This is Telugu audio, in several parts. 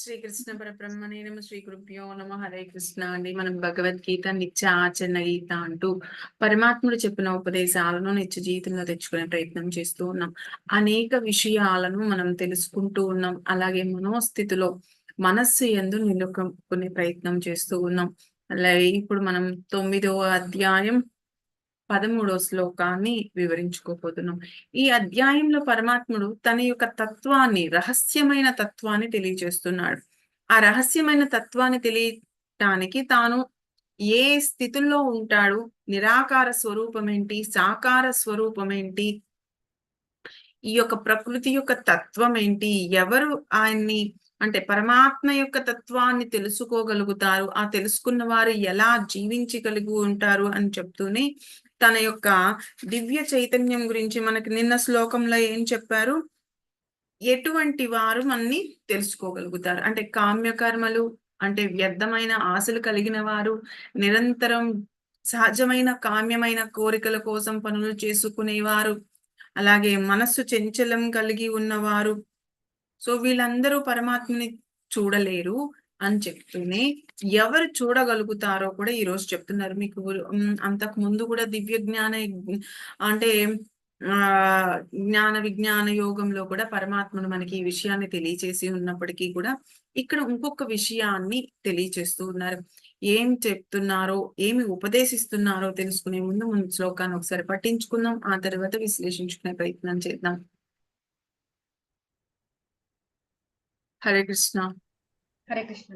శ్రీకృష్ణ పరబ్రహ్మణే నమ శ్రీ గురుభ్యో నమ హరే కృష్ణ అండి. మనం భగవద్గీత నిత్య ఆచరణ గీత అంటూ పరమాత్ముడు చెప్పిన ఉపదేశాలను నిత్య జీవితంలో తెచ్చుకునే ప్రయత్నం చేస్తూ ఉన్నాం. అనేక విషయాలను మనం తెలుసుకుంటూ ఉన్నాం. అలాగే మనోస్థితిలో మనస్సు ఎందు నిలుపుకునే ప్రయత్నం చేస్తూ ఉన్నాం. అలాగే ఇప్పుడు మనం తొమ్మిదవ అధ్యాయం పదమూడో శ్లోకాన్ని వివరించుకోపోతున్నాం ఈ అధ్యాయంలో పరమాత్ముడు తన యొక్క తత్వాన్ని రహస్యమైన తత్వాన్ని తెలియజేస్తున్నాడు. ఆ రహస్యమైన తత్వాన్ని తెలియటానికి తాను ఏ స్థితుల్లో ఉంటాడు? నిరాకార స్వరూపం ఏంటి సాకార స్వరూపం ఏంటి ఈ యొక్క ప్రకృతి యొక్క తత్వం ఏంటి ఎవరు ఆయన్ని అంటే పరమాత్మ యొక్క తత్వాన్ని తెలుసుకోగలుగుతారు? ఆ తెలుసుకున్న వారు ఎలా జీవించగలిగి ఉంటారు అని చెప్తూనే తన యొక్క దివ్య చైతన్యం గురించి మనకి నిన్న శ్లోకంలో ఏం చెప్పారు? ఎటువంటి వారు మనని తెలుసుకోగలుగుతారు. అంటే కామ్యకర్మలు అంటే వ్యర్థమైన ఆశలు కలిగిన వారు నిరంతరం సహజమైన కామ్యమైన కోరికల కోసం పనులు చేసుకునేవారు అలాగే మనస్సు చెంచలం కలిగి ఉన్నవారు సో వీళ్ళందరూ పరమాత్మని చూడలేరు అని చెప్తూనే ఎవరు చూడగలుగుతారో కూడా ఈ రోజు చెప్తున్నారు. మీకు అంతకు ముందు కూడా దివ్య జ్ఞాన అంటే ఆ జ్ఞాన విజ్ఞాన యోగంలో కూడా పరమాత్మను మనకి ఈ విషయాన్ని తెలియచేసి ఉన్నప్పటికీ కూడా ఇక్కడ ఇంకొక విషయాన్ని తెలియచేస్తూ ఉన్నారు. ఏం చెప్తున్నారో ఏమి ఉపదేశిస్తున్నారో తెలుసుకునే ముందు ముందు శ్లోకాన్ని ఒకసారి పట్టించుకుందాం. ఆ తర్వాత విశ్లేషించుకునే ప్రయత్నం చేద్దాం. హరే కృష్ణ. హరే కృష్ణ.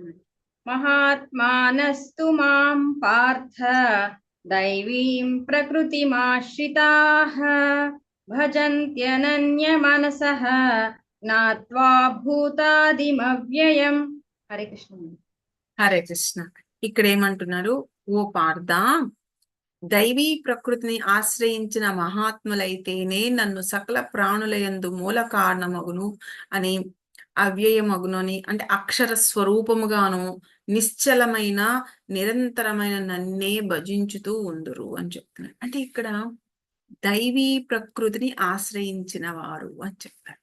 మహాత్మానస్తు మాం పార్థ దైవీం ప్రకృతిమాశ్రితాః భజంత్యనన్య మనసః నాత్వా భూతాదిమవ్యయం హరే కృష్ణ హరే కృష్ణ ఇక్కడ ఏమంటున్నారు? ఓ పార్థ దైవీ ప్రకృతిని ఆశ్రయించిన మహాత్ములైతేనే నన్ను సకల ప్రాణులయందు మూల కారణమగును అని అవ్యయమగునని అంటే అక్షర స్వరూపముగాను నిశ్చలమైన నిరంతరమైన నన్నే భజించుతూ ఉందరు అని చెప్తున్నారు. అంటే ఇక్కడ దైవీ ప్రకృతిని ఆశ్రయించిన వారు అని చెప్పారు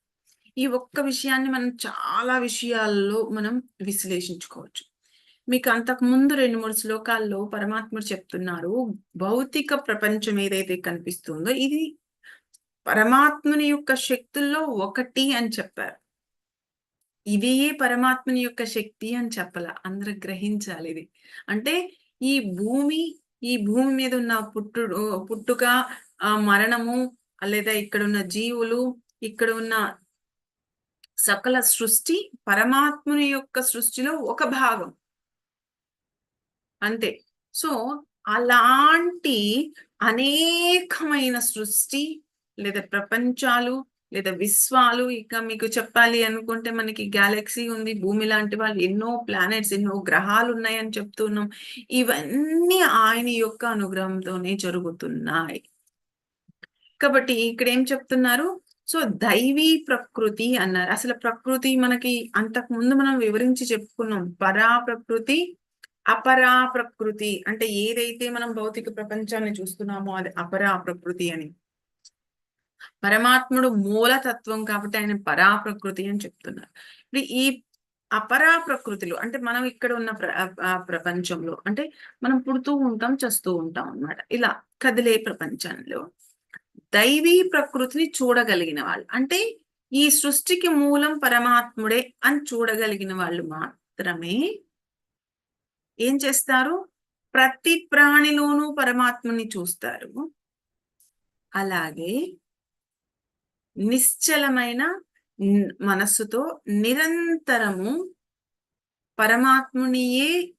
ఈ ఒక్క విషయాన్ని మనం చాలా విషయాల్లో మనం విశ్లేషించుకోవచ్చు. మీకు అంతకు ముందు రెండు మూడు శ్లోకాల్లో పరమాత్ముడు చెప్తున్నారు భౌతిక ప్రపంచం ఏదైతే కనిపిస్తుందో ఇది పరమాత్ముని యొక్క శక్తుల్లో ఒకటి అని చెప్పారు. ఇదే పరమాత్మని యొక్క శక్తి అని చెప్పాల. అందరూ గ్రహించాలి ఇది. అంటే ఈ భూమి ఈ భూమి మీద ఉన్న పుట్టుడు పుట్టుక ఆ మరణము లేదా ఇక్కడ ఉన్న జీవులు ఇక్కడ ఉన్న సకల సృష్టి పరమాత్ముని యొక్క సృష్టిలో ఒక భాగం. అంతే. సో అలాంటి అనేకమైన సృష్టి లేదా ప్రపంచాలు లేదా విశ్వాలు ఇక మీకు చెప్పాలి అనుకుంటే మనకి గ్యాలక్సీ ఉంది భూమి లాంటి వాళ్ళు ఎన్నో ప్లానెట్స్ ఎన్నో గ్రహాలు ఉన్నాయని చెప్తున్నాం. ఇవన్నీ ఆయన యొక్క అనుగ్రహంతోనే జరుగుతున్నాయి. కాబట్టి ఇక్కడ ఏం చెప్తున్నారు? సో దైవీ ప్రకృతి అన్నారు. అసలు ప్రకృతి మనకి అంతకు ముందు మనం వివరించి చెప్పుకున్నాం. పరా ప్రకృతి అపరా ప్రకృతి అంటే ఏదైతే మనం భౌతిక ప్రపంచాన్ని చూస్తున్నామో అది అపరా ప్రకృతి అని. పరమాత్ముడు మూలతత్వం కాబట్టి ఆయన పరా ప్రకృతి అని చెప్తున్నారు. ఇప్పుడు ఈ అపరా ప్రకృతిలో అంటే మనం ఇక్కడ ఉన్న ప్ర ప్రపంచంలో అంటే మనం పుడుతూ ఉంటాం చస్తూ ఉంటాం అన్నమాట. ఇలా కదిలే ప్రపంచంలో దైవీ ప్రకృతిని చూడగలిగిన వాళ్ళు అంటే ఈ సృష్టికి మూలం పరమాత్ముడే అని చూడగలిగిన వాళ్ళు మాత్రమే ఏం చేస్తారు? ప్రతి ప్రాణిలోనూ పరమాత్మని చూస్తారు. అలాగే నిశ్చలమైన మనస్సుతో నిరంతరము పరమాత్మునియే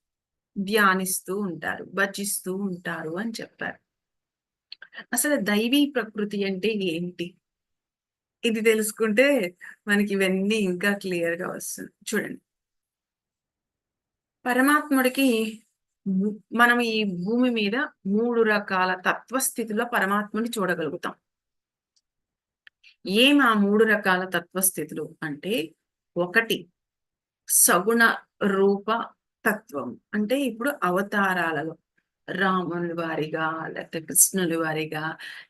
ధ్యానిస్తూ ఉంటారు భజిస్తూ ఉంటారు అని చెప్పారు. అసలు దైవీ ప్రకృతి అంటే ఏంటి? ఇది తెలుసుకుంటే మనకి ఇవన్నీ ఇంకా క్లియర్గా వస్తుంది. చూడండి. పరమాత్ముడికి మనం ఈ భూమి మీద మూడు రకాల తత్వస్థితిలో పరమాత్ముని చూడగలుగుతాం. ఏం ఆ మూడు రకాల తత్వస్థితులు అంటే ఒకటి సగుణ రూప తత్వం. అంటే ఇప్పుడు అవతారాలలో రాముని వారిగా లేకపోతే కృష్ణుని వారిగా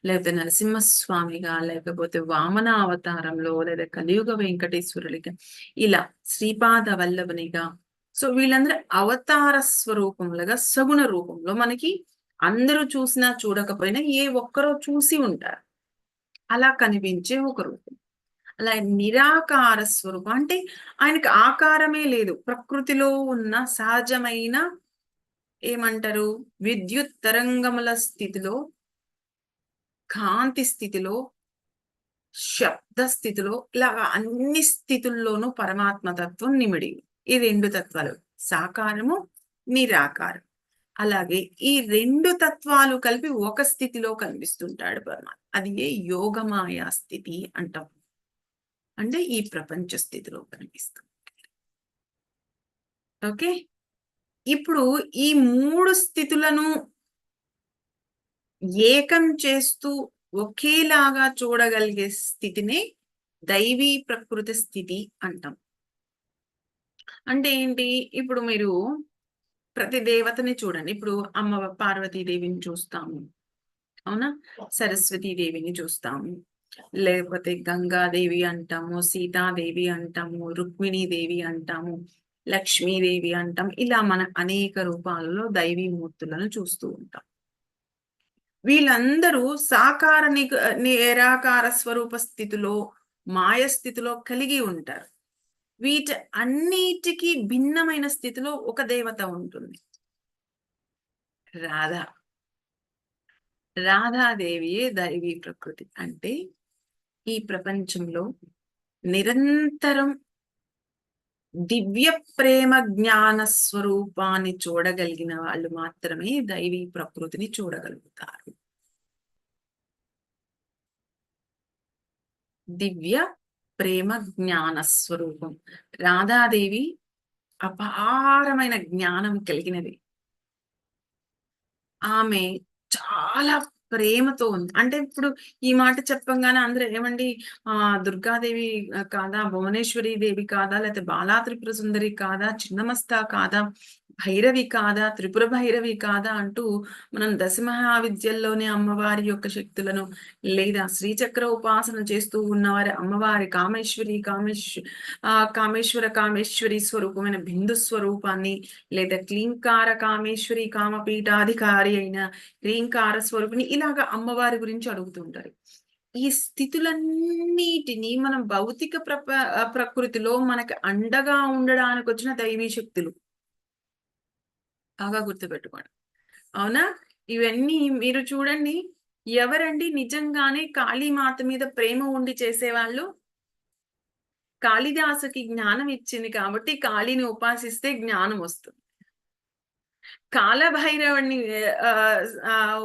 లేకపోతే నరసింహస్వామిగా లేకపోతే వామన అవతారంలో లేదా కలియుగ వెంకటేశ్వరుడిగా ఇలా శ్రీపాద వల్లభనిగా. సో వీళ్ళందరూ అవతార స్వరూపములుగా సగుణ రూపంలో మనకి అందరూ చూసినా చూడకపోయినా ఏ ఒక్కరో చూసి ఉంటారు. అలా కనిపించే ఒక రూపం. అలా నిరాకార స్వరూపం. అంటే ఆయనకి ఆకారమే లేదు. ప్రకృతిలో ఉన్న సహజమైన ఏమంటారు? విద్యుత్ తరంగముల స్థితిలో కాంతి స్థితిలో శబ్ద స్థితిలో ఇలాగా అన్ని స్థితుల్లోనూ పరమాత్మ తత్వం నిమిడి. ఈ రెండు తత్వాలు. సాకారము నిరాకారం. అలాగే ఈ రెండు తత్వాలు కలిపి ఒక స్థితిలో కనిపిస్తుంటాడు పరమాత్మ. అది ఏ యోగమాయా స్థితి అంటాం. అంటే ఈ ప్రపంచ స్థితిలో కనిపిస్తుంది. ఓకే? ఇప్పుడు ఈ మూడు స్థితులను ఏకం చేస్తూ ఒకేలాగా చూడగలిగే స్థితిని దైవీ ప్రకృతి స్థితి అంటాం. అంటే ఏంటి? ఇప్పుడు మీరు ప్రతి దేవతని చూడండి. ఇప్పుడు అమ్మ పార్వతీదేవిని చూస్తాము. అవునా? సరస్వతీ దేవిని చూస్తాము. లేకపోతే గంగాదేవి అంటాము సీతాదేవి అంటాము రుక్మిణీదేవి అంటాము లక్ష్మీదేవి అంటాం ఇలా మన అనేక రూపాలలో దైవీ మూర్తులను చూస్తూ ఉంటాం. వీళ్ళందరూ సాకార నిరాకార స్వరూప స్థితిలో మాయ స్థితిలో కలిగి ఉంటారు. వీటి అన్నిటికీ భిన్నమైన స్థితిలో ఒక దేవత ఉంటుంది. రాధ. రాధాదేవియే దైవీ ప్రకృతి. అంటే ఈ ప్రపంచంలో నిరంతరం దివ్య ప్రేమ జ్ఞాన స్వరూపాన్ని చూడగలిగిన వాళ్ళు మాత్రమే దైవీ ప్రకృతిని చూడగలుగుతారు. దివ్య ప్రేమ జ్ఞాన స్వరూపం. రాధాదేవి అపారమైన జ్ఞానం కలిగినది. ఆమె చాలా ప్రేమతో ఉంది. అంటే ఇప్పుడు ఈ మాట చెప్పంగానే అందరూ ఏమండి ఆ దుర్గాదేవి కాదా భువనేశ్వరి దేవి కాదా లేకపోతే బాలా త్రిపుర సుందరి కాదా చిన్నమస్తా కాదా భైరవి కాదా త్రిపుర భైరవి కాదా అంటూ మనం దశమహావిద్యల్లోనే అమ్మవారి యొక్క శక్తులను లేదా శ్రీచక్ర ఉపాసన చేస్తూ ఉన్నవారి అమ్మవారి కామేశ్వరి కామేశ్వ కామేశ్వర కామేశ్వరి స్వరూపమైన బిందు స్వరూపాన్ని లేదా క్లీంకార కామేశ్వరి కామపీఠాధికారి అయిన క్లీంకార స్వరూపిణి ఇలాగా అమ్మవారి గురించి అడుగుతుంటారు ఈ స్థితులన్నిటినీ మనం భౌతిక ప్రప ప్రకృతిలో మనకి అండగా ఉండడానికి వచ్చిన దైవీ శక్తులు. బాగా గుర్తుపెట్టుకోండి. అవునా? ఇవన్నీ మీరు చూడండి. ఎవరండి నిజంగానే కాళీమాత మీద ప్రేమ ఉండి చేసేవాళ్ళు? కాళిదాసుకి జ్ఞానం ఇచ్చింది కాబట్టి కాళీని ఉపాసిస్తే జ్ఞానం వస్తుంది. కాలభైరవుని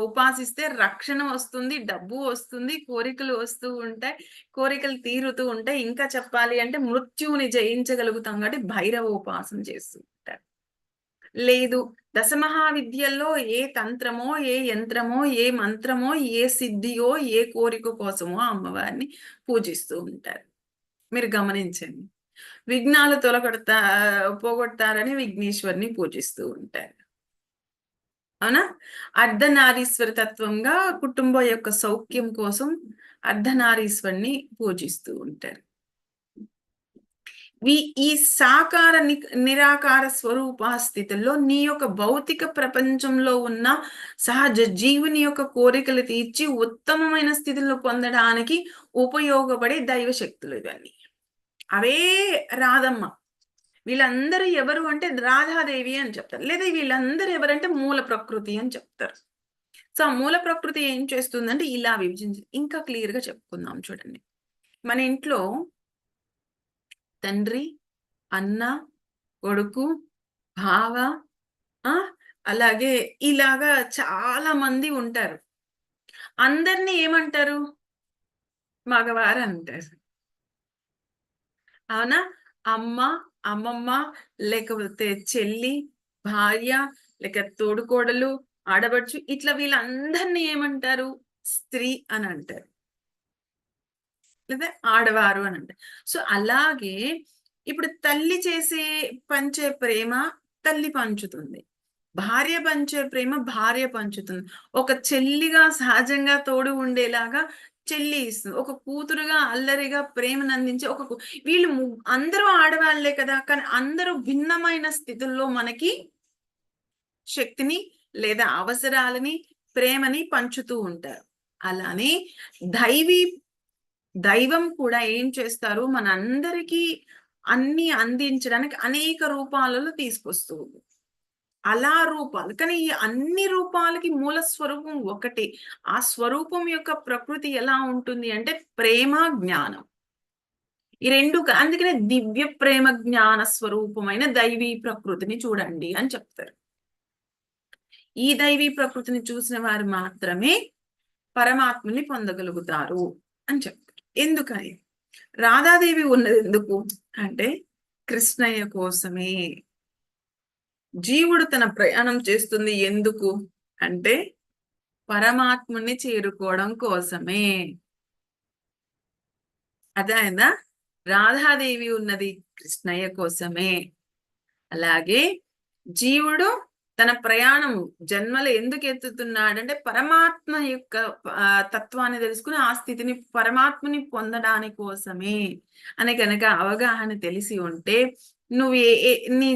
ఉపాసిస్తే రక్షణ వస్తుంది డబ్బు వస్తుంది కోరికలు వస్తూ ఉంటాయి కోరికలు తీరుతూ ఉంటాయి. ఇంకా చెప్పాలి అంటే మృత్యువుని జయించగలుగుతాం కాబట్టి భైరవ ఉపాసన చేస్తుంది. లేదు. దశమహావిద్యల్లో ఏ తంత్రమో ఏ యంత్రమో ఏ మంత్రమో ఏ సిద్ధియో ఏ కోరిక కోసమో అమ్మవారిని పూజిస్తూ ఉంటారు. మీరు గమనించండి. విఘ్నాలు తొలగొడతా పోగొడతారని విఘ్నేశ్వరిని పూజిస్తూ ఉంటారు. అవునా? అర్ధనారీశ్వర తత్వంగా కుటుంబం యొక్క సౌఖ్యం కోసం అర్ధనారీశ్వరిని పూజిస్తూ ఉంటారు. ఈ- సాకార ని- నిరాకార స్వరూప స్థితుల్లో నీ యొక్క భౌతిక ప్రపంచంలో ఉన్న సహజ జీవుని యొక్క కోరికలు తీర్చి ఉత్తమమైన స్థితిలో పొందడానికి ఉపయోగపడే దైవ శక్తులు ఇవన్నీ. అవే రాధమ్మ. వీళ్ళందరూ ఎవరు అంటే రాధాదేవి అని చెప్తారు. లేదా వీళ్ళందరూ ఎవరంటే మూల ప్రకృతి అని చెప్తారు. సో ఆ మూల ప్రకృతి ఏం చేస్తుందంటే ఇలా విభజించి ఇంకా క్లియర్గా చెప్పుకుందాం చూడండి. మన ఇంట్లో తండ్రి అన్న కొడుకు బావ ఆ? అలాగే ఇలాగా చాలా మంది ఉంటారు. అందరినీ ఏమంటారు? మగవారు అంటారు. అవునా? అమ్మ అమ్మమ్మ లేకపోతే చెల్లి భార్య లేక తోడుకోడలు ఆడబడుచు ఇట్లా వీళ్ళందరినీ ఏమంటారు? స్త్రీ అని అంటారు. లేదా ఆడవారు అని అంటే. సో అలాగే ఇప్పుడు తల్లి చేసే పంచే ప్రేమ తల్లి పంచుతుంది. భార్య పంచే ప్రేమ భార్య పంచుతుంది. ఒక చెల్లిగా సహజంగా తోడు ఉండేలాగా చెల్లి ఇస్తుంది. ఒక కూతురుగా అల్లరిగా ప్రేమను అందించే ఒక వీళ్ళు అందరూ ఆడవాళ్ళే కదా కానీ అందరూ భిన్నమైన స్థితుల్లో మనకి శక్తిని లేదా అవసరాలని ప్రేమని పంచుతూ ఉంటారు. అలానే దైవీ దైవం కూడా ఏం చేస్తారు మనందరికీ అన్ని అందించడానికి అనేక రూపాలలో తీసుకొస్తుంది అలా రూపాలు కానీ ఈ అన్ని రూపాలకి మూల స్వరూపం ఒకటి. ఆ స్వరూపం యొక్క ప్రకృతి ఎలా ఉంటుంది అంటే ప్రేమ జ్ఞానం. ఈ రెండు అందుకనే దివ్య ప్రేమ జ్ఞాన స్వరూపమైన దైవీ ప్రకృతిని చూడండి అని చెప్తారు. ఈ దైవీ ప్రకృతిని చూసిన వారు మాత్రమే పరమాత్మని పొందగలుగుతారు అని చెప్తారు. ఎందుకని? రాధాదేవి ఉన్నది ఎందుకు? అంటే కృష్ణయ్య కోసమే. జీవుడు తన ప్రయాణం చేస్తుంది ఎందుకు? అంటే పరమాత్ముని చేరుకోవడం కోసమే. అదేనా రాధాదేవి ఉన్నది కృష్ణయ్య కోసమే. అలాగే జీవుడు తన ప్రయాణం జన్మలు ఎందుకు ఎత్తుతున్నాడంటే పరమాత్మ యొక్క తత్వాన్ని తెలుసుకుని ఆ స్థితిని పరమాత్మని పొందడానికి కోసమే అని కనుక అవగాహన తెలిసి ఉంటే నువ్వు ఏ నీ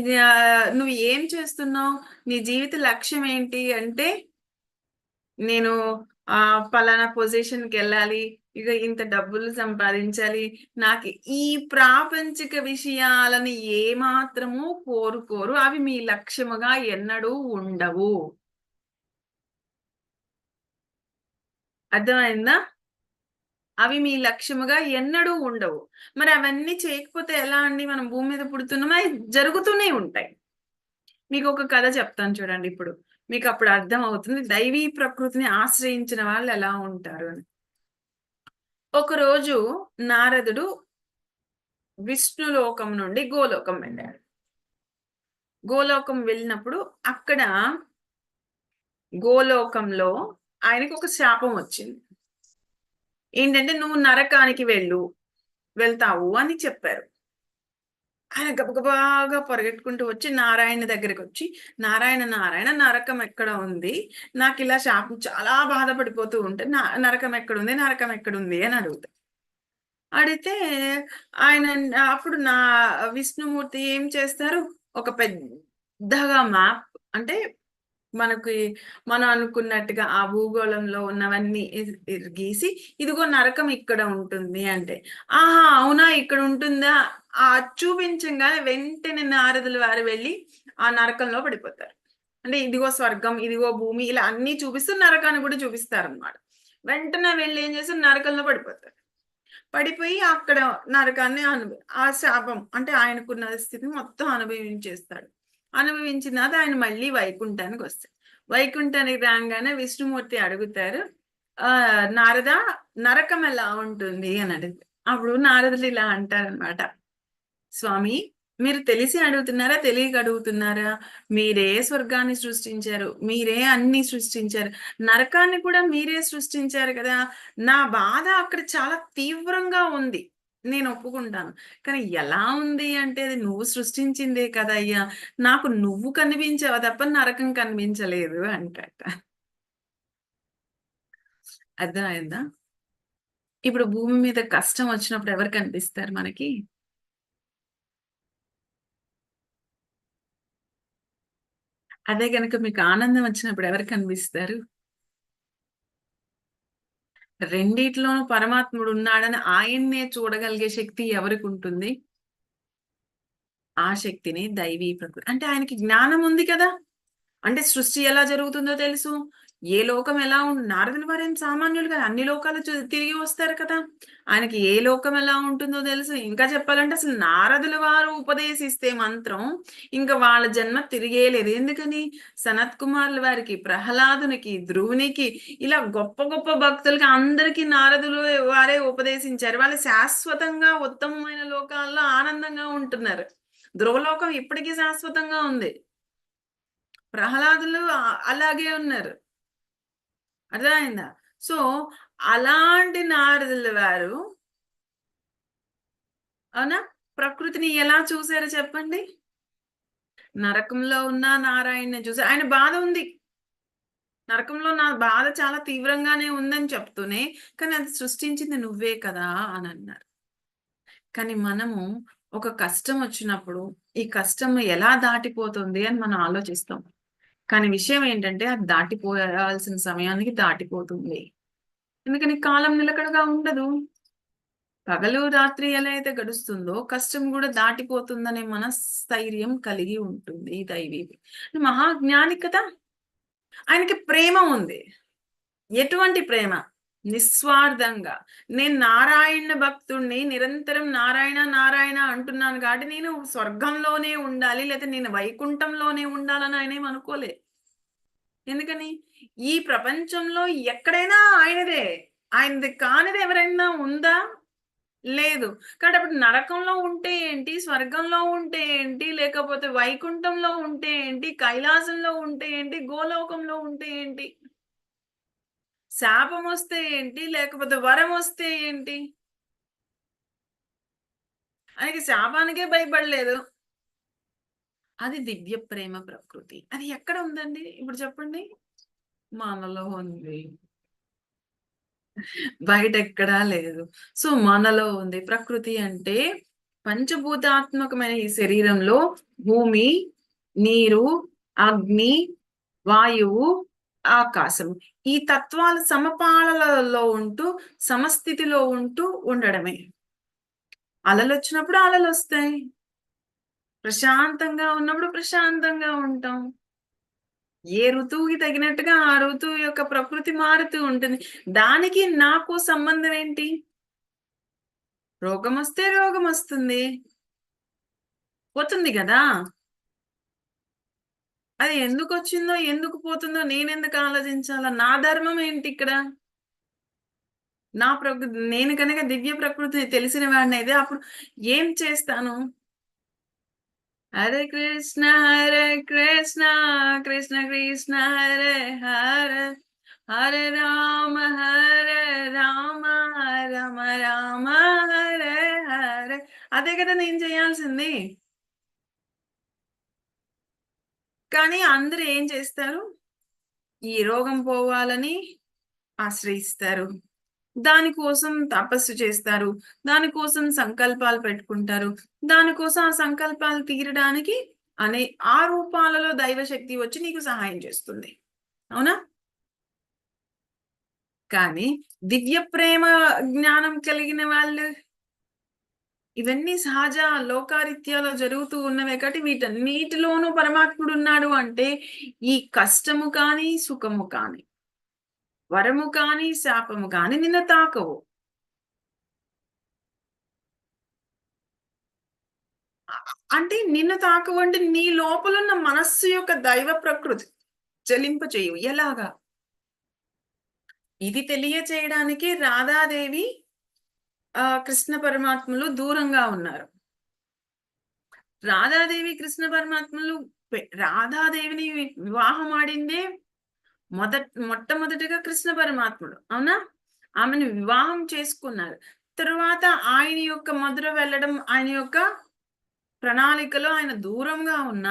నువ్వు ఏం చేస్తున్నావు? నీ జీవిత లక్ష్యం ఏంటి? అంటే నేను ఆ పలానా పొజిషన్కి వెళ్ళాలి ఇక ఇంత డబ్బులు సంపాదించాలి. నాకు ఈ ప్రాపంచిక విషయాలని ఏమాత్రము కోరుకోరు. అవి మీ లక్ష్యముగా ఎన్నడూ ఉండవు. అర్థమైందా? అవి మీ లక్ష్యముగా ఎన్నడూ ఉండవు. మరి అవన్నీ చేయకపోతే ఎలా అండి? మనం భూమి మీద పుడుతున్నామా? జరుగుతూనే ఉంటాయి. మీకు ఒక కథ చెప్తాను చూడండి ఇప్పుడు. మీకు అప్పుడు అర్థం అవుతుంది దైవీ ప్రకృతిని ఆశ్రయించిన వాళ్ళు ఎలా ఉంటారు అని. ఒకరోజు నారదుడు విష్ణులోకం నుండి గోలోకం వెళ్ళాడు. గోలోకం వెళ్ళినప్పుడు అక్కడ గోలోకంలో ఆయనకు ఒక శాపం వచ్చింది. ఏంటంటే నువ్వు నరకానికి వెళ్ళు వెళ్తావు అని చెప్పారు. ఆయన గబగబాగా పరిగెట్టుకుంటూ వచ్చి నారాయణ దగ్గరికి వచ్చి నారాయణ నారాయణ నరకం ఎక్కడ ఉంది? నాకు ఇలా శాపం చాలా బాధపడిపోతూ ఉంటే నా నరకం ఎక్కడుంది నరకం ఎక్కడుంది అని అడుగుతాడు అడిగితే ఆయన అప్పుడు నా విష్ణుమూర్తి ఏం చేస్తారు? ఒక పెద్దగా మ్యాప్ అంటే మనకి మనం అనుకున్నట్టుగా ఆ భూగోళంలో ఉన్నవన్నీ గీసి ఇదిగో నరకం ఇక్కడ ఉంటుంది అంటే. ఆహా అవునా? ఇక్కడ ఉంటుందా? ఆ చూపించగానే వెంటనే నారదుల వారు వెళ్ళి ఆ నరకంలో పడిపోతారు. అంటే ఇదిగో స్వర్గం ఇదిగో భూమి ఇలా అన్ని చూపిస్తూ నరకాన్ని కూడా చూపిస్తారు అనమాట వెంటనే వెళ్ళి ఏం చేస్తారు? నరకంలో పడిపోతారు. పడిపోయి అక్కడ నరకాన్ని అనుభవి ఆ శాపం అంటే ఆయనకున్న స్థితిని మొత్తం అనుభవించేస్తాడు. అనుభవించిన తర్వాత ఆయన మళ్ళీ వైకుంఠానికి వస్తాడు. వైకుంఠానికి రాగానే విష్ణుమూర్తి అడుగుతారు ఆ నారద నరకం ఎలా ఉంటుంది? అని అడుగుతారు అప్పుడు నారదులు ఇలా అంటారనమాట స్వామి మీరు తెలిసి అడుగుతున్నారా తెలియక అడుగుతున్నారా? మీరే స్వర్గాన్ని సృష్టించారు మీరే అన్ని సృష్టించారు. నరకాన్ని కూడా మీరే సృష్టించారు కదా. నా బాధ అక్కడ చాలా తీవ్రంగా ఉంది. నేను ఒప్పుకుంటాను. కానీ ఎలా ఉంది అంటే అది నువ్వు సృష్టించిందే కదా అయ్యా. నాకు నువ్వు కనిపించావు తప్ప నరకం కనిపించలేదు అంటట. అర్థమైందా? ఇప్పుడు భూమి మీద కష్టం వచ్చినప్పుడు ఎవరు కనిపిస్తారు మనకి? అదే కనుక మీకు ఆనందం వచ్చినప్పుడు ఎవరు కనిపిస్తారు? రెండిట్లోనూ పరమాత్ముడు ఉన్నాడని ఆయన్నే చూడగలిగే శక్తి ఎవరికి ఉంటుంది? ఆ శక్తిని దైవీ ప్రకృతి అంటే ఆయనకి జ్ఞానం ఉంది కదా? అంటే సృష్టి ఎలా జరుగుతుందో తెలుసు? ఏ లోకం ఎలా ఉంది నారదుల వారేం సామాన్యులు కదా. అన్ని లోకాలు తిరిగి వస్తారు కదా. ఆయనకి ఏ లోకం ఎలా ఉంటుందో తెలుసు. ఇంకా చెప్పాలంటే అసలు నారదుల వారు ఉపదేశిస్తే మంత్రం ఇంకా వాళ్ళ జన్మ తిరిగేయలేదు ఎందుకని? సనత్ కుమార్ల వారికి ప్రహ్లాదునికి ధ్రువునికి ఇలా గొప్ప గొప్ప భక్తులకి అందరికీ నారదులు వారే ఉపదేశించారు. వాళ్ళు శాశ్వతంగా ఉత్తమమైన లోకాల్లో ఆనందంగా ఉంటున్నారు. ధ్రువలోకం ఇప్పటికీ శాశ్వతంగా ఉంది. ప్రహ్లాదులు అలాగే ఉన్నారు. అర్థమైందా? సో అలాంటి నారదుల వారు అవునా? ప్రకృతిని ఎలా చూసారో చెప్పండి? నరకంలో ఉన్న నారాయణ చూసి ఆయన బాధ ఉంది. నరకంలో నా బాధ చాలా తీవ్రంగానే ఉందని చెప్తూనే కానీ అది సృష్టించింది నువ్వే కదా అని అన్నారు. కానీ మనము ఒక కష్టం వచ్చినప్పుడు ఈ కష్టం ఎలా దాటిపోతుంది అని మనం ఆలోచిస్తాం. కానీ విషయం ఏంటంటే అది దాటిపోయాల్సిన సమయానికి దాటిపోతుంది. ఎందుకని కాలం నిలకడగా ఉండదు. పగలు రాత్రి ఎలా అయితే గడుస్తుందో కష్టం కూడా దాటిపోతుందనే మనస్థైర్యం కలిగి ఉంటుంది ఈ దైవీ. మహాజ్ఞాని కదా. ఆయనకి ప్రేమ ఉంది. ఎటువంటి ప్రేమ? నిస్వార్థంగా. నేను నారాయణ భక్తుణ్ణి నిరంతరం నారాయణ నారాయణ అంటున్నాను కాబట్టి నేను స్వర్గంలోనే ఉండాలి లేకపోతే నేను వైకుంఠంలోనే ఉండాలని ఆయన అనుకోలే. ఎందుకని? ఈ ప్రపంచంలో ఎక్కడైనా ఆయనదే. ఆయనది కానిది ఎవరైనా ఉందా? లేదు. కాబట్టి అప్పుడు నరకంలో ఉంటే ఏంటి? స్వర్గంలో ఉంటే ఏంటి? లేకపోతే వైకుంఠంలో ఉంటే ఏంటి? కైలాసంలో ఉంటే ఏంటి? గోలోకంలో ఉంటే ఏంటి? శాపం వస్తే ఏంటి? లేకపోతే వరం వస్తే ఏంటి? ఆయనకి శాపానికే భయపడలేదు. అది దివ్య ప్రేమ ప్రకృతి. అది ఎక్కడ ఉందండి? ఇప్పుడు చెప్పండి. మనలో ఉంది. బయట ఎక్కడా లేదు. సో మనలో ఉంది. ప్రకృతి అంటే పంచభూతాత్మకమైన ఈ శరీరంలో భూమి నీరు అగ్ని వాయువు ఆకాశం. ఈ తత్వాలు సమపాలలో ఉంటూ సమస్థితిలో ఉంటూ ఉండడమే. అలలు వచ్చినప్పుడు అలలు వస్తాయి. ప్రశాంతంగా ఉన్నప్పుడు ప్రశాంతంగా ఉంటాం. ఏ ఋతువుకి తగినట్టుగా ఆ ఋతువు యొక్క ప్రకృతి మారుతూ ఉంటుంది. దానికి నాకు సంబంధం ఏంటి? రోగం వస్తే రోగం వస్తుంది. పోతుంది కదా? అది ఎందుకు వచ్చిందో ఎందుకు పోతుందో నేనెందుకు ఆలోచించాలా? నా ధర్మం ఏంటి ఇక్కడ? నా ప్రకృతి నేను కనుక దివ్య ప్రకృతిని తెలిసిన వాడిని అయితే అప్పుడు ఏం చేస్తాను? హరే కృష్ణ హరే కృష్ణ కృష్ణ కృష్ణ హరే హరే హరే రామ హరే రామ రామ రామ హరే హరే. అదే కదా నేను చేయాల్సింది. కానీ అందరూ ఏం చేస్తారు? ఈ రోగం పోవాలని ఆశ్రయిస్తారు. దానికోసం తపస్సు చేస్తారు. దానికోసం సంకల్పాలు పెట్టుకుంటారు. దానికోసం ఆ సంకల్పాలు తీరడానికి అనే ఆ రూపాలలో దైవశక్తి వచ్చి నీకు సహాయం చేస్తుంది. అవునా? కానీ దివ్య ప్రేమ జ్ఞానం కలిగిన వాళ్ళు ఇవన్నీ సహజ లోకారిత్యాలో జరుగుతూ ఉన్నవే కాబట్టి వీటన్నిటిలోనూ పరమాత్ముడు ఉన్నాడు అంటే ఈ కష్టము కానీ సుఖము కానీ వరము కానీ శాపము కానీ నిన్ను తాకవు. అంటే నిన్ను తాకవు అంటే నీ లోపలున్న మనస్సు యొక్క దైవ ప్రకృతి చెలింప చేయవు. ఎలాగా? ఇది తెలియచేయడానికి రాధాదేవి ఆ కృష్ణ పరమాత్మలు దూరంగా ఉన్నారు. రాధాదేవి కృష్ణ పరమాత్మలు రాధాదేవిని వివాహం ఆడిందే మొదట మొట్టమొదటిగా కృష్ణ పరమాత్ముడు అవునా? ఆమెను వివాహం చేసుకున్నారు. తరువాత ఆయన యొక్క మధుర వెళ్ళడం ఆయన యొక్క ప్రణాళికలో ఆయన దూరంగా ఉన్న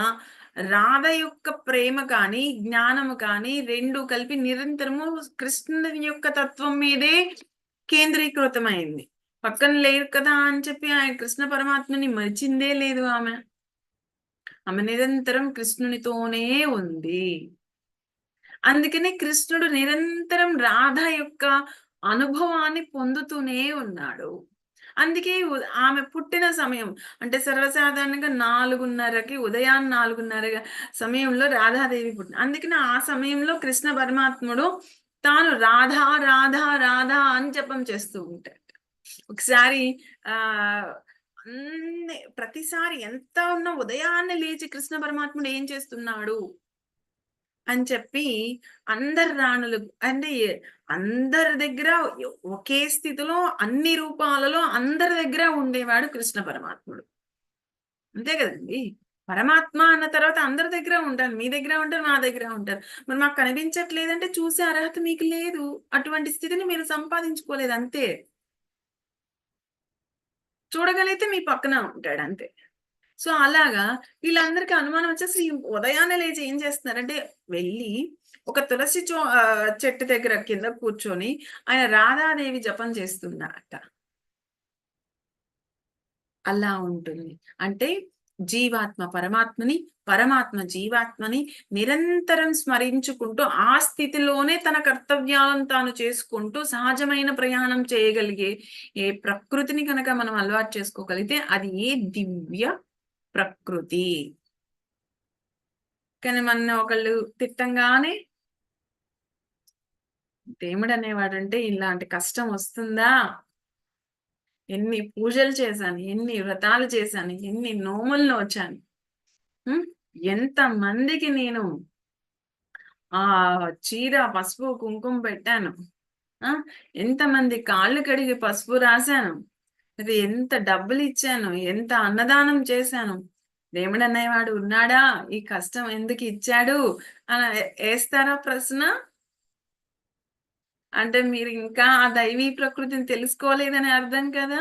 రాధ యొక్క ప్రేమ కానీ జ్ఞానము కానీ రెండు కలిపి నిరంతరము కృష్ణుని యొక్క తత్వం మీదే కేంద్రీకృతమైంది. పక్కన లేరు కదా అని చెప్పి ఆయన కృష్ణ పరమాత్మని మరిచిందే లేదు ఆమె. ఆమె నిరంతరం కృష్ణునితోనే ఉంది. అందుకనే కృష్ణుడు నిరంతరం రాధ యొక్క అనుభవాన్ని పొందుతూనే ఉన్నాడు. అందుకే ఆమె పుట్టిన సమయం అంటే సర్వసాధారణంగా నాలుగున్నరకి ఉదయాన్ నాలుగున్నర సమయంలో రాధాదేవి పుట్టిన అందుకని ఆ సమయంలో కృష్ణ పరమాత్ముడు తాను రాధా రాధా రాధా అని జపం చేస్తూ ఉంటాడు. ఒకసారి ఆ ప్రతిసారి ఎంత ఉన్న ఉదయాన్నే లేచి కృష్ణ పరమాత్ముడు ఏం చేస్తున్నాడు? అని చెప్పి అందరు రాణులు అంటే అందరి దగ్గర ఒకే స్థితిలో అన్ని రూపాలలో అందరి దగ్గర ఉండేవాడు కృష్ణ పరమాత్ముడు. అంతే కదండి? పరమాత్మ అన్న తర్వాత అందరి దగ్గర ఉంటారు మీ దగ్గర ఉంటారు నా దగ్గర ఉంటారు. మరి మాకు కనిపించట్లేదంటే చూసే అర్హత మీకు లేదు. అటువంటి స్థితిని మీరు సంపాదించుకోలేదు అంతే. చూడగలిగితే మీ పక్కన ఉంటాడు అంతే. సో అలాగా వీళ్ళందరికీ అనుమానం వచ్చేసి ఉదయాన్నే లేచి ఏం చేస్తున్నారంటే వెళ్ళి ఒక తులసి చో చెట్టు దగ్గర కింద కూర్చొని ఆయన రాధాదేవి జపం చేస్తున్నారట. అలా ఉంటుంది. అంటే జీవాత్మ పరమాత్మని పరమాత్మ జీవాత్మని నిరంతరం స్మరించుకుంటూ ఆ స్థితిలోనే తన కర్తవ్యాలను తాను చేసుకుంటూ సహజమైన ప్రయాణం చేయగలిగే ఏ ప్రకృతిని కనుక మనం అలవాటు చేసుకోగలిగితే అది ఏ దివ్య ప్రకృతి. కానీ మన ఒకళ్ళు తిట్టంగానే దేవుడు అనేవాడంటే ఇలాంటి కష్టం వస్తుందా? ఎన్ని పూజలు చేశాను ఎన్ని వ్రతాలు చేశాను ఎన్ని నోములు వచ్చాను. ఎంత మందికి నేను ఆ చీర పసుపు కుంకుమ పెట్టాను. ఆ? ఎంతమంది కాళ్ళు కడిగి పసుపు రాశాను. అది ఎంత డబ్బులు ఇచ్చాను ఎంత అన్నదానం చేశాను. దేవుడు అనేవాడు ఉన్నాడా? ఈ కష్టం ఎందుకు ఇచ్చాడు? అని వేస్తారా ప్రశ్న? అంటే మీరు ఇంకా ఆ దైవీ ప్రకృతిని తెలుసుకోలేదని అర్థం కదా?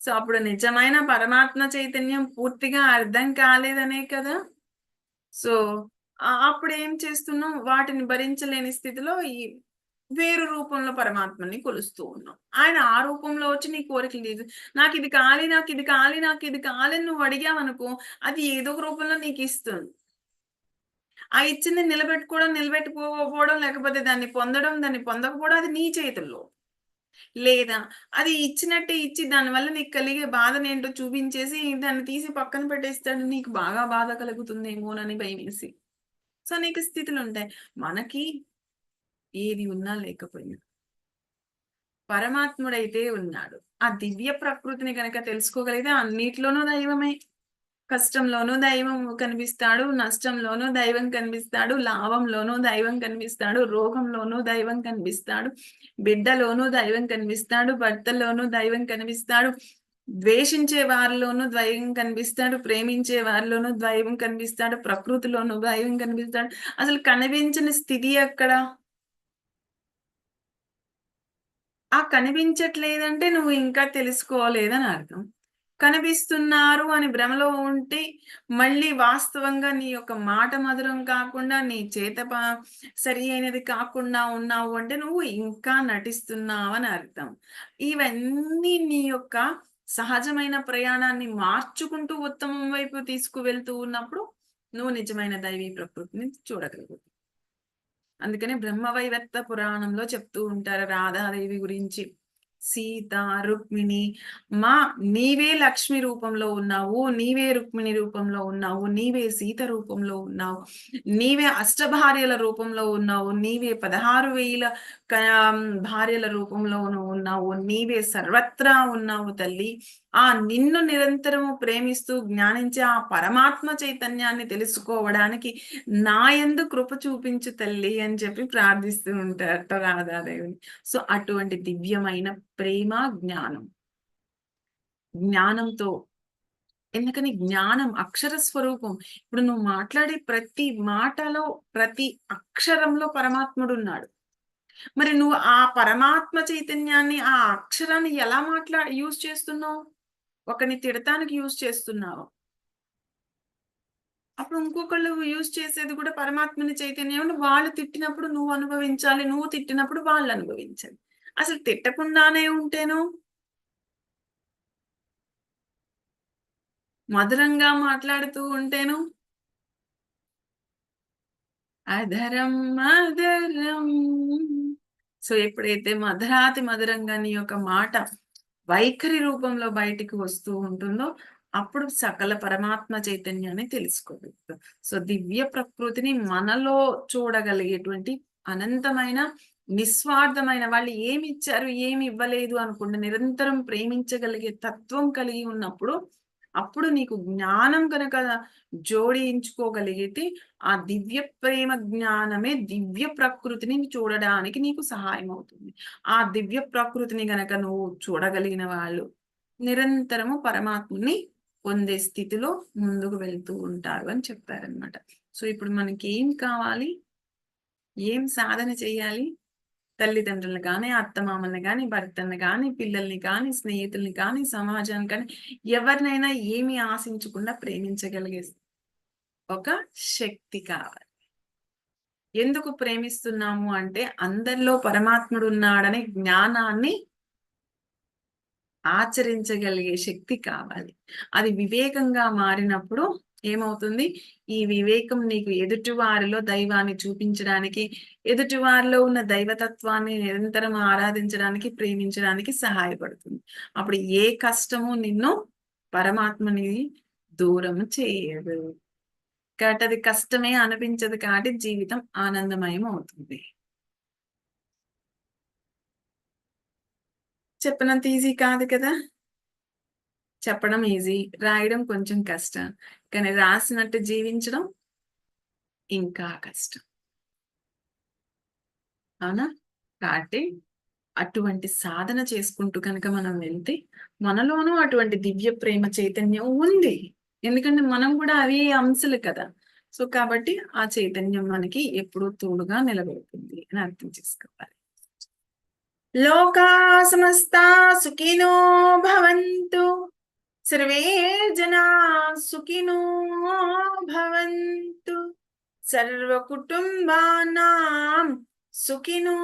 సో అప్పుడు నిజమైన పరమాత్మ చైతన్యం పూర్తిగా అర్థం కాలేదనే కదా? సో అప్పుడు ఏం చేస్తున్నాం? వాటిని భరించలేని స్థితిలో ఈ వేరు రూపంలో పరమాత్మని కొలుస్తూ ఉన్నాం. ఆయన ఆ రూపంలో వచ్చి నీ కోరికలు తీసు నాకు ఇది కాలి నాకు ఇది కాలి నాకు ఇది కాలి నువ్వు అడిగావనుకో అది ఏదో ఒక రూపంలో నీకు ఇస్తుంది. ఆ ఇచ్చింది నిలబెట్టుకోవడం నిలబెట్టుకోకపోవడం లేకపోతే దాన్ని పొందడం దాన్ని పొందకపోవడం అది నీ చేతుల్లో. లేదా అది ఇచ్చినట్టే ఇచ్చి దానివల్ల నీకు కలిగే బాధను ఏంటో చూపించేసి దాన్ని తీసి పక్కన పెట్టేస్తాడు నీకు బాగా బాధ కలుగుతుందేమోనని భయమేసి. సో నీకు స్థితులు ఉంటాయి మనకి ఏది ఉన్నా లేకపోయినా. పరమాత్ముడైతే ఉన్నాడు. ఆ దివ్య ప్రకృతిని కనుక తెలుసుకోగలిగితే అన్నిట్లోనూ దైవమే. కష్టంలోనూ దైవం కనిపిస్తాడు నష్టంలోనూ దైవం కనిపిస్తాడు లాభంలోనూ దైవం కనిపిస్తాడు రోగంలోనూ దైవం కనిపిస్తాడు బిడ్డలోనూ దైవం కనిపిస్తాడు భర్తలోనూ దైవం కనిపిస్తాడు ద్వేషించే వారిలోనూ దైవం కనిపిస్తాడు ప్రేమించే వారిలోనూ దైవం కనిపిస్తాడు ప్రకృతిలోనూ దైవం కనిపిస్తాడు. అసలు కనిపించని స్థితి అక్కడ ఆ కనిపించట్లేదంటే నువ్వు ఇంకా తెలుసుకోలేదని అర్థం. కనిపిస్తున్నారు అని భ్రమలో ఉంటే మళ్ళీ వాస్తవంగా నీ యొక్క మాట మధురం కాకుండా నీ చేత సరి అయినది కాకుండా ఉన్నావు అంటే నువ్వు ఇంకా నటిస్తున్నావు అని అర్థం. ఇవన్నీ నీ యొక్క సహజమైన ప్రయాణాన్ని మార్చుకుంటూ ఉత్తమం వైపు తీసుకువెళ్తూ ఉన్నప్పుడు నువ్వు నిజమైన దైవీ ప్రకృతిని చూడగలుగుతావు అందుకనే బ్రహ్మవైవర్త పురాణంలో చెప్తూ ఉంటారు రాధాదేవి గురించి. సీత రుక్మిణి మా నీవే లక్ష్మి రూపంలో ఉన్నావు నీవే రుక్మిణి రూపంలో ఉన్నావు నీవే సీత రూపంలో ఉన్నావు నీవే అష్టభార్యల రూపంలో ఉన్నావు నీవే పదహారు వేల భార్యల రూపంలోనూ ఉన్నావు. నీవే సర్వత్రా ఉన్నావు తల్లి. ఆ నిన్ను నిరంతరము ప్రేమిస్తూ జ్ఞానించే ఆ పరమాత్మ చైతన్యాన్ని తెలుసుకోవడానికి నా ఎందు కృప చూపించు తల్లి అని చెప్పి ప్రార్థిస్తూ ఉంటారట రాధాదేవిని. సో అటువంటి దివ్యమైన ప్రేమ జ్ఞానం. జ్ఞానంతో ఎందుకని జ్ఞానం అక్షర స్వరూపం. ఇప్పుడు నువ్వు మాట్లాడే ప్రతి మాటలో ప్రతి అక్షరంలో పరమాత్ముడు ఉన్నాడు మరి నువ్వు ఆ పరమాత్మ చైతన్యాన్ని ఆ అక్షరాన్ని ఎలా మాట్లా యూజ్ చేస్తున్నావు? ఒకని తిడటానికి యూజ్ చేస్తున్నావు? అప్పుడు ఇంకొకళ్ళు యూజ్ చేసేది కూడా పరమాత్మని చైతన్యం వాళ్ళు తిట్టినప్పుడు నువ్వు అనుభవించాలి నువ్వు తిట్టినప్పుడు వాళ్ళు అనుభవించాలి. అసలు తిట్టకుండానే ఉంటేను? మధురంగా మాట్లాడుతూ ఉంటేను? అధరం మధురం సో ఎప్పుడైతే మధురాతి మధురంగా నీ యొక్క మాట వైఖరి రూపంలో బయటికి వస్తూ ఉంటుందో అప్పుడు సకల పరమాత్మ చైతన్యాన్ని తెలుసుకోగలుగుతాం. సో దివ్య ప్రకృతిని మనలో చూడగలిగేటువంటి అనంతమైన నిస్వార్థమైన వాళ్ళు ఏమి ఇచ్చారు ఏమి ఇవ్వలేదు అనుకుంటే నిరంతరం ప్రేమించగలిగే తత్వం కలిగి ఉన్నప్పుడు అప్పుడు నీకు జ్ఞానం కనుక జోడించుకోగలిగితే ఆ దివ్య ప్రేమ జ్ఞానమే దివ్య ప్రకృతిని చూడడానికి నీకు సహాయం అవుతుంది. ఆ దివ్య ప్రకృతిని గనక నువ్వు చూడగలిగిన వాళ్ళు నిరంతరము పరమాత్మని పొందే స్థితిలో ముందుకు వెళ్తూ ఉంటారు అని చెప్పారనమాట సో ఇప్పుడు మనకి ఏం కావాలి? ఏం సాధన చేయాలి? తల్లిదండ్రులను కానీ అత్తమామల్ని కానీ భర్తని కానీ పిల్లల్ని కానీ స్నేహితుల్ని కానీ సమాజాన్ని కానీ ఎవరినైనా ఏమి ఆశించకుండా ప్రేమించగలిగే ఒక శక్తి కావాలి. ఎందుకు ప్రేమిస్తున్నాము అంటే అందరిలో పరమాత్ముడు ఉన్నాడనే జ్ఞానాన్ని ఆచరించగలిగే శక్తి కావాలి. అది వివేకంగా మారినప్పుడు ఏమవుతుంది? ఈ వివేకం నీకు ఎదుటి వారిలో దైవాన్ని చూపించడానికి ఎదుటి వారిలో ఉన్న దైవతత్వాన్ని నిరంతరం ఆరాధించడానికి ప్రేమించడానికి సహాయపడుతుంది. అప్పుడు ఏ కష్టము నిన్ను పరమాత్మని దూరం చేయదు. కాబట్టి అది కష్టమే అనిపించదు కాబట్టి జీవితం ఆనందమయం అవుతుంది. చెప్పనంత ఈజీ కాదు కదా? చెప్పడం ఈజీ రాయడం కొంచెం కష్టం. కానీ రాసినట్టు జీవించడం ఇంకా కష్టం. అవునా? కాబట్టి అటువంటి సాధన చేసుకుంటూ కనుక మనం వెళ్తే మనలోనూ అటువంటి దివ్య ప్రేమ చైతన్యం ఉంది. ఎందుకంటే మనం కూడా అవే అంశలు కదా. సో కాబట్టి ఆ చైతన్యం మనకి ఎప్పుడూ తోడుగా నిలబడుతుంది అని అర్థం చేసుకోవాలి. లోకా సమస్త సుఖినో భవంతు. సర్వే జనా సుఖినో భవంతు. సర్వ సుఖినో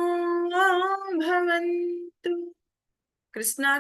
భవంతు. కృష్ణ